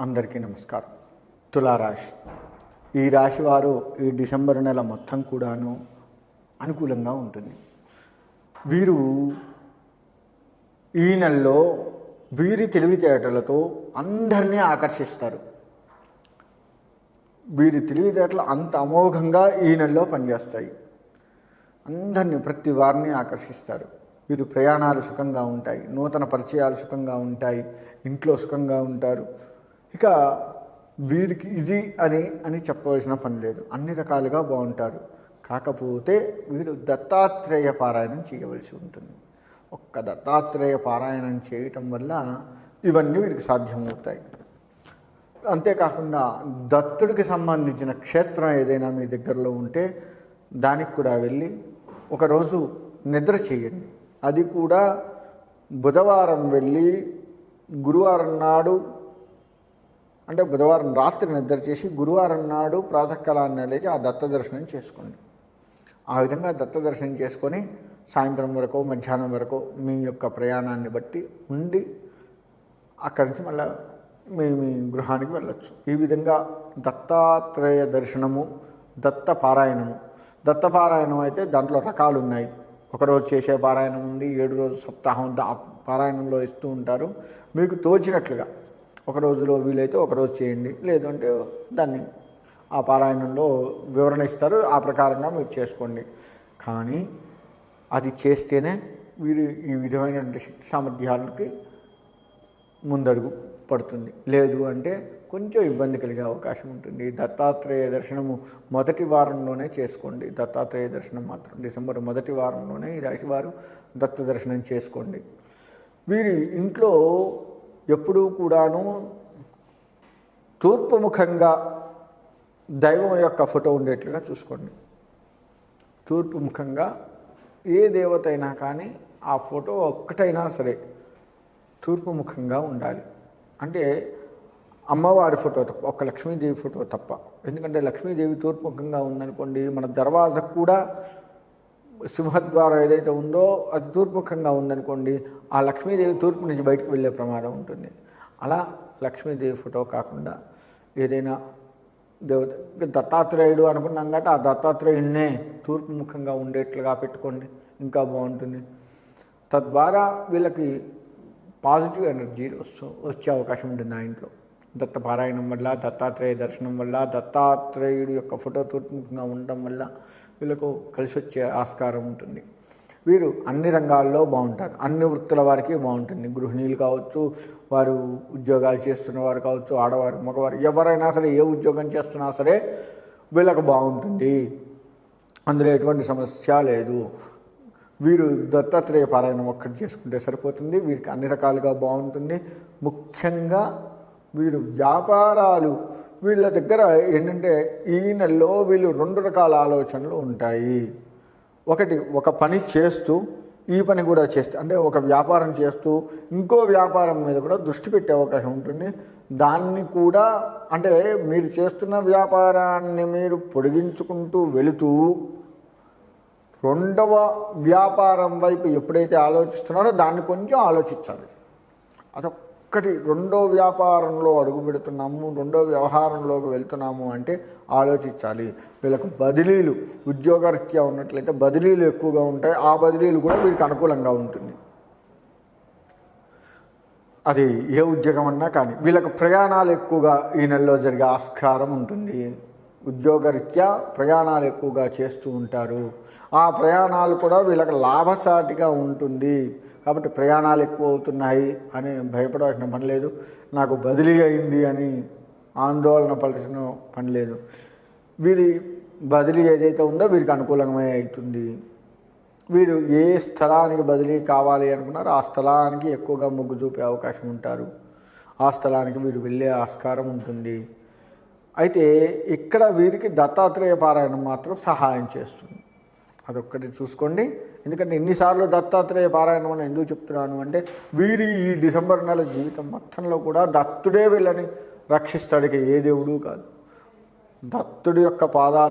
అందరికీ నమస్కారం. తులారాశి. ఈ రాశి వారు ఈ డిసెంబర్ నెల మొత్తం కూడాను అనుకూలంగా ఉంటుంది. వీరు ఈ నెలలో వీరి తెలివితేటలతో అందరినీ ఆకర్షిస్తారు. వీరి తెలివితేటలు అంత అమోఘంగా ఈ నెలలో పనిచేస్తాయి. అందరినీ ప్రతి వారిని ఆకర్షిస్తారు. వీరు ప్రయాణాలు సుఖంగా ఉంటాయి నూతన పరిచయాలు సుఖంగా ఉంటాయి ఇంట్లో సుఖంగా ఉంటారు. ఇక వీరికి ఇది అని అని చెప్పవలసిన పని లేదు. అన్ని రకాలుగా బాగుంటారు. కాకపోతే వీరు దత్తాత్రేయ పారాయణం చేయవలసి ఉంటుంది. ఒక్క దత్తాత్రేయ పారాయణం చేయటం వల్ల ఇవన్నీ వీరికి సాధ్యమవుతాయి. అంతేకాకుండా దత్తుడికి సంబంధించిన క్షేత్రం ఏదైనా మీ దగ్గరలో ఉంటే దానికి కూడా వెళ్ళి ఒకరోజు నిద్ర చేయండి. అది కూడా బుధవారం వెళ్ళి గురువారం నాడు అంటే బుధవారం రాత్రి నిద్ర చేసి గురువారం నాడు ప్రాతకాలాన్ని లేచి ఆ దత్త దర్శనం చేసుకోండి. ఆ విధంగా దత్త దర్శనం చేసుకొని సాయంత్రం వరకు మధ్యాహ్నం వరకు మీ యొక్క ప్రయాణాన్ని బట్టి ఉండి అక్కడి నుంచి మళ్ళీ మీ మీ గృహానికి వెళ్ళొచ్చు. ఈ విధంగా దత్తాత్రేయ దర్శనము దత్త పారాయణము. దత్త పారాయణం అయితే దాంట్లో రకాలు ఉన్నాయి. ఒకరోజు చేసే పారాయణం ఉంది ఏడు రోజు సప్తాహం దా పారాయణంలో ఇస్తూ ఉంటారు. మీకు తోచినట్లుగా ఒక రోజులో వీలైతే ఒక రోజు చేయండి. లేదంటే దాన్ని ఆ పారాయణంలో వివరణ ఇస్తారు. ఆ ప్రకారంగా మీరు చేసుకోండి. కానీ అది చేస్తేనే వీరు ఈ విధమైనటువంటి శక్తి సామర్థ్యాలకి ముందడుగు పడుతుంది. లేదు అంటే కొంచెం ఇబ్బంది కలిగే అవకాశం ఉంటుంది. దత్తాత్రేయ దర్శనము మొదటి వారంలోనే చేసుకోండి. దత్తాత్రేయ దర్శనం మాత్రం డిసెంబర్ మొదటి వారంలోనే ఈ రాశివారు దత్త దర్శనం చేసుకోండి. వీరి ఇంట్లో ఎప్పుడూ కూడాను తూర్పుముఖంగా దైవం యొక్క ఫోటో ఉండేట్లుగా చూసుకోండి. తూర్పుముఖంగా ఏ దేవత అయినా కానీ ఆ ఫోటో ఒక్కటైనా సరే తూర్పుముఖంగా ఉండాలి. అంటే అమ్మవారి ఫోటో తప్ప ఒక లక్ష్మీదేవి ఫోటో తప్ప. ఎందుకంటే లక్ష్మీదేవి తూర్పుముఖంగా ఉందనుకోండి మన దర్వాజకు కూడా సింహద్వారం ఏదైతే ఉందో అది తూర్పుముఖంగా ఉందనుకోండి ఆ లక్ష్మీదేవి తూర్పు నుంచి బయటకు వెళ్ళే ప్రమాదం ఉంటుంది. అలా లక్ష్మీదేవి ఫోటో కాకుండా ఏదైనా దేవత దత్తాత్రేయుడు అనుకున్నాం కాబట్టి ఆ దత్తాత్రేయుడినే తూర్పుముఖంగా ఉండేట్లుగా పెట్టుకోండి ఇంకా బాగుంటుంది. తద్వారా వీళ్ళకి పాజిటివ్ ఎనర్జీ వస్తూ వచ్చే అవకాశం ఉంటుంది ఆ ఇంట్లో. దత్త పారాయణం వల్ల దత్తాత్రేయ దర్శనం వల్ల దత్తాత్రేయుడు యొక్క ఫోటో తూర్పుముఖంగా ఉండటం వల్ల వీళ్ళకు కలిసి వచ్చే ఆస్కారం ఉంటుంది. వీరు అన్ని రంగాల్లో బాగుంటారు. అన్ని వృత్తుల వారికి బాగుంటుంది. గృహిణీలు కావచ్చు వారు ఉద్యోగాలు చేస్తున్న వారు కావచ్చు ఆడవారు మగవారు ఎవరైనా సరే ఏ ఉద్యోగం చేస్తున్నా సరే వీళ్ళకు బాగుంటుంది. అందులో ఎటువంటి సమస్య లేదు. వీరు దత్తాత్రేయ పారాయణం ఒక్కటి చేసుకుంటే సరిపోతుంది. వీరికి అన్ని రకాలుగా బాగుంటుంది. ముఖ్యంగా వీరు వ్యాపారాలు వీళ్ళ దగ్గర ఏంటంటే ఈ నెలలో వీళ్ళు రెండు రకాల ఆలోచనలు ఉంటాయి. ఒకటి ఒక పని చేస్తూ ఈ పని కూడా చేస్తూ అంటే ఒక వ్యాపారం చేస్తూ ఇంకో వ్యాపారం మీద కూడా దృష్టి పెట్టే అవకాశం ఉంటుంది. దాన్ని కూడా అంటే మీరు చేస్తున్న వ్యాపారాన్ని మీరు పొడిగించుకుంటూ వెళుతూ రెండవ వ్యాపారం వైపు ఎప్పుడైతే ఆలోచిస్తున్నారో దాన్ని కొంచెం ఆలోచించాలి. ఒక్కటి రెండో వ్యాపారంలో అడుగు పెడుతున్నాము రెండో వ్యవహారంలోకి వెళ్తున్నాము అంటే ఆలోచించాలి. వీళ్ళకు బదిలీలు ఉద్యోగరీత్యా ఉన్నట్లయితే బదిలీలు ఎక్కువగా ఉంటాయి. ఆ బదిలీలు కూడా వీరికి అనుకూలంగా ఉంటుంది. అది ఏ ఉద్యోగం అన్నా కానీ వీళ్ళకు ప్రయాణాలు ఎక్కువగా ఈ నెలలో జరిగే ఆస్కారం ఉంటుంది. ఉద్యోగరీత్యా ప్రయాణాలు ఎక్కువగా చేస్తూ ఉంటారు. ఆ ప్రయాణాలు కూడా వీళ్ళకి లాభసాటిగా ఉంటుంది. కాబట్టి ప్రయాణాలు ఎక్కువ అవుతున్నాయి అని భయపడాల్సిన పని లేదు. నాకు బదిలీ అయింది అని ఆందోళన పడాల్సిన పని లేదు. వీరి బదిలీ ఏదైతే ఉందో వీరికి అనుకూలంగా అవుతుంది. వీరు ఏ స్థలానికి బదిలీ కావాలి అనుకున్నారో ఆ స్థలానికి ఎక్కువగా మొగ్గు చూపే అవకాశం ఉంటారు. ఆ స్థలానికి వీరు వెళ్ళే ఆస్కారం ఉంటుంది. అయితే ఇక్కడ వీరికి దత్తాత్రేయ పారాయణం మాత్రం సహాయం చేస్తుంది. అదొక్కటి చూసుకోండి. ఎందుకంటే ఎన్నిసార్లు దత్తాత్రేయ పారాయణం అని ఎందుకు చెప్తున్నాను అంటే వీరి ఈ డిసెంబర్ నెల జీవితం మొత్తంలో కూడా దత్తుడే వీళ్ళని రక్షిస్తాడికి ఏ దేవుడు కాదు. దత్తుడి యొక్క పాదా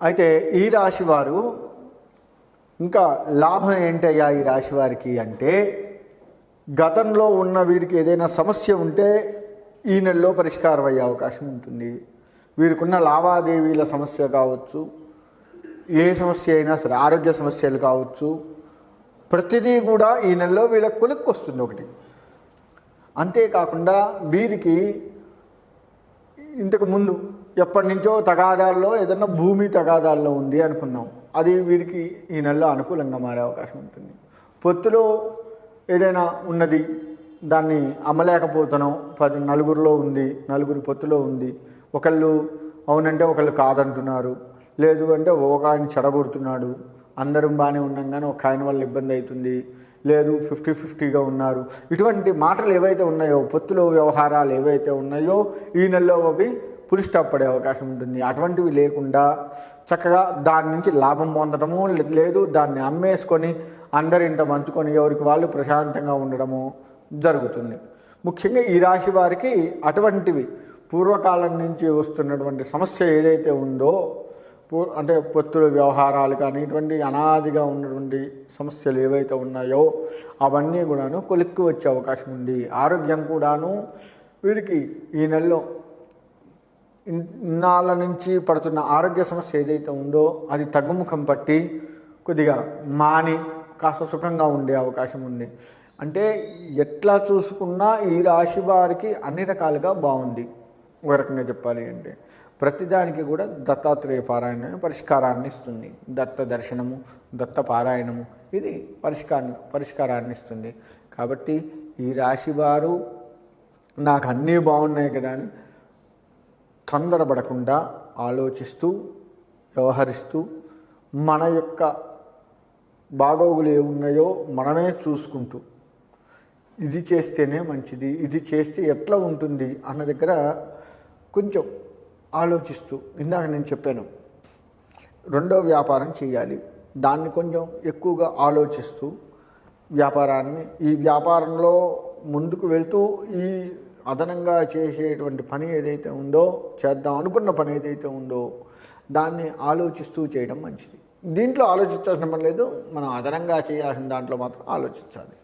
అయితే ఈ రాశి వారు ఇంకా లాభం ఏంటయ్యా ఈ రాశి వారికి అంటే గతంలో ఉన్న వీరికి ఏదైనా సమస్య ఉంటే ఈ నెలలో పరిష్కారం అయ్యే అవకాశం ఉంటుంది. వీరికున్న లావాదేవీల సమస్య కావచ్చు ఏ సమస్య అయినా సరే ఆరోగ్య సమస్యలు కావచ్చు ప్రతిదీ కూడా ఈ నెలలో వీళ్ళకి కొనుక్కు వస్తుంది ఒకటి. అంతేకాకుండా వీరికి ఇంతకు ముందు ఎప్పటి నుంచో తగాదాల్లో ఏదన్నా భూమి తగాదాల్లో ఉంది అనుకున్నాం. అది వీరికి ఈ నెలలో అనుకూలంగా మారే అవకాశం ఉంటుంది. పొత్తులో ఏదైనా ఉన్నది దాన్ని అమ్మలేకపోతున్నాం. పది నలుగురిలో ఉంది నలుగురి పొత్తులో ఉంది. ఒకళ్ళు అవునంటే ఒకళ్ళు కాదంటున్నారు. లేదు అంటే ఒక ఆయన చెడగొడుతున్నాడు. అందరం బాగానే ఉన్నాం కానీ ఒక ఆయన వల్ల ఇబ్బంది అవుతుంది. లేదు ఫిఫ్టీ ఫిఫ్టీగా ఉన్నారు. ఇటువంటి మాటలు ఏవైతే ఉన్నాయో పొత్తులో వ్యవహారాలు ఏవైతే ఉన్నాయో ఈ నెలలో అవి పులి స్టాప్ పడే అవకాశం ఉంటుంది. అటువంటివి లేకుండా చక్కగా దాని నుంచి లాభం పొందడము లేదు దాన్ని అమ్మేసుకొని అందరు ఇంత మంచుకొని ఎవరికి వాళ్ళు ప్రశాంతంగా ఉండడము జరుగుతుంది. ముఖ్యంగా ఈ రాశి వారికి అటువంటివి పూర్వకాలం నుంచి వస్తున్నటువంటి సమస్య ఏదైతే ఉందో పూ- అంటే పొత్తుల వ్యవహారాలు కానీ ఇటువంటి అనాదిగా ఉన్నటువంటి సమస్యలు ఏవైతే ఉన్నాయో అవన్నీ కూడాను కొలిక్కి వచ్చే అవకాశం ఉంది. ఆరోగ్యం కూడాను వీరికి ఈ నెలలో ఇన్నాళ్ళ నుంచి పడుతున్న ఆరోగ్య సమస్య ఏదైతే ఉందో అది తగ్గుముఖం పట్టి కొద్దిగా మాని కాస్త సుఖంగా ఉండే అవకాశం ఉంది. అంటే ఎట్లా చూసుకున్నా ఈ రాశి వారికి అన్ని రకాలుగా బాగుంది. ఒక రకంగా చెప్పాలి అంటే ప్రతిదానికి కూడా దత్తాత్రేయ పారాయణ పరిష్కారాన్ని ఇస్తుంది. దత్త దర్శనము దత్త పారాయణము ఇది పరిష్కార పరిష్కారాన్ని ఇస్తుంది. కాబట్టి ఈ రాశి వారు నాకు అన్నీ బాగున్నాయి కదా అని తొందరపడకుండా ఆలోచిస్తూ వ్యవహరిస్తూ మన యొక్క బాగోగులు ఏమున్నాయో మనమే చూసుకుంటూ ఇది చేస్తేనే మంచిది ఇది చేస్తే ఎట్లా ఉంటుంది అన్న దగ్గర కొంచెం ఆలోచిస్తూ ఇందాక నేను చెప్పాను. రెండో వ్యాపారం చేయాలి. దాన్ని కొంచెం ఎక్కువగా ఆలోచిస్తూ వ్యాపారాన్ని ఈ వ్యాపారంలో ముందుకు వెళ్తూ ఈ అదనంగా చేసేటువంటి పని ఏదైతే ఉందో చేద్దాం అనుకున్న పని ఏదైతే ఉందో దాన్ని ఆలోచిస్తూ చేయడం మంచిది. దీంట్లో ఆలోచించాల్సిన పని లేదు. మనం అదనంగా చేయాల్సిన దాంట్లో మాత్రం ఆలోచించాలి.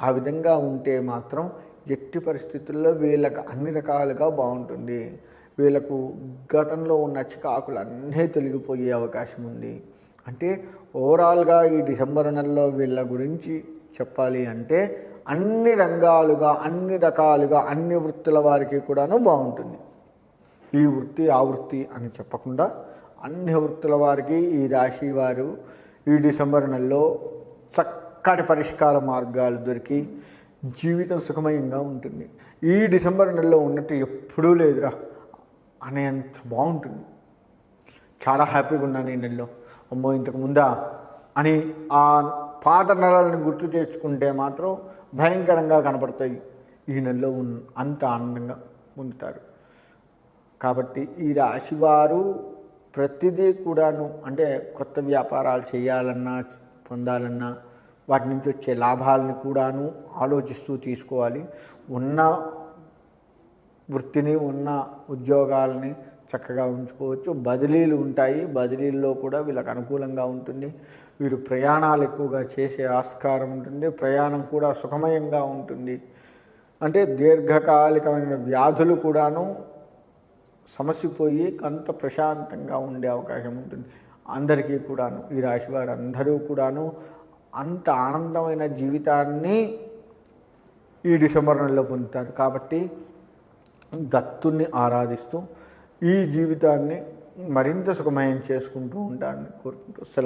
ఆ విధంగా ఉంటే మాత్రం ఎట్టి పరిస్థితుల్లో వీళ్ళకి అన్ని రకాలుగా బాగుంటుంది. వీళ్ళకు గతంలో ఉన్న చికాకులు అన్నీ తొలగిపోయే అవకాశం ఉంది. అంటే ఓవరాల్గా ఈ డిసెంబర్ నెలలో వీళ్ళ గురించి చెప్పాలి అంటే అన్ని రంగాలుగా అన్ని రకాలుగా అన్ని వృత్తుల వారికి కూడాను బాగుంటుంది. ఈ వృత్తి ఆ వృత్తి అని చెప్పకుండా అన్ని వృత్తుల వారికి ఈ రాశి వారు ఈ డిసెంబర్ నెలలో చక్కటి పరిష్కార మార్గాలు దొరికి జీవితం సుఖమయంగా ఉంటుంది. ఈ డిసెంబర్ నెలలో ఉన్నట్టు ఎప్పుడూ లేదురా. అనేంత బాగుంటుంది. చాలా హ్యాపీగా ఉన్నాను ఈ నెలలో. అమ్మో ఇంతకు ముందా? అని ఆ పాత నెలలను గుర్తు తెచ్చుకుంటే మాత్రం భయంకరంగా కనపడతాయి. ఈ నెలలో ఉన్- అంత ఆనందంగా పొందుతారు. కాబట్టి ఈ రాశివారు ప్రతిదీ కూడాను అంటే కొత్త వ్యాపారాలు చేయాలన్నా పొందాలన్నా వాటి నుంచి వచ్చే లాభాలను కూడాను ఆలోచిస్తూ తీసుకోవాలి. ఉన్న వృత్తిని ఉన్న ఉద్యోగాలని చక్కగా ఉంచుకోవచ్చు. బదిలీలు ఉంటాయి. బదిలీల్లో కూడా వీళ్ళకి అనుకూలంగా ఉంటుంది. వీరు ప్రయాణాలు ఎక్కువగా చేసే ఆస్కారం ఉంటుంది. ప్రయాణం కూడా సుఖమయంగా ఉంటుంది. అంటే దీర్ఘకాలికమైన వ్యాధులు కూడాను సమసిపోయి కొంత ప్రశాంతంగా ఉండే అవకాశం ఉంటుంది. అందరికీ కూడాను ఈ రాశి వారు అందరూ కూడాను అంత ఆనందమైన జీవితాన్ని ఈ డిసెంబర్ నెలలో పొందుతారు. కాబట్టి దత్తుని ఆరాధిస్తూ ఈ జీవితాన్ని మరింత సుఖమయం చేసుకుంటూ ఉంటారని కోరుకుంటూ సెలవు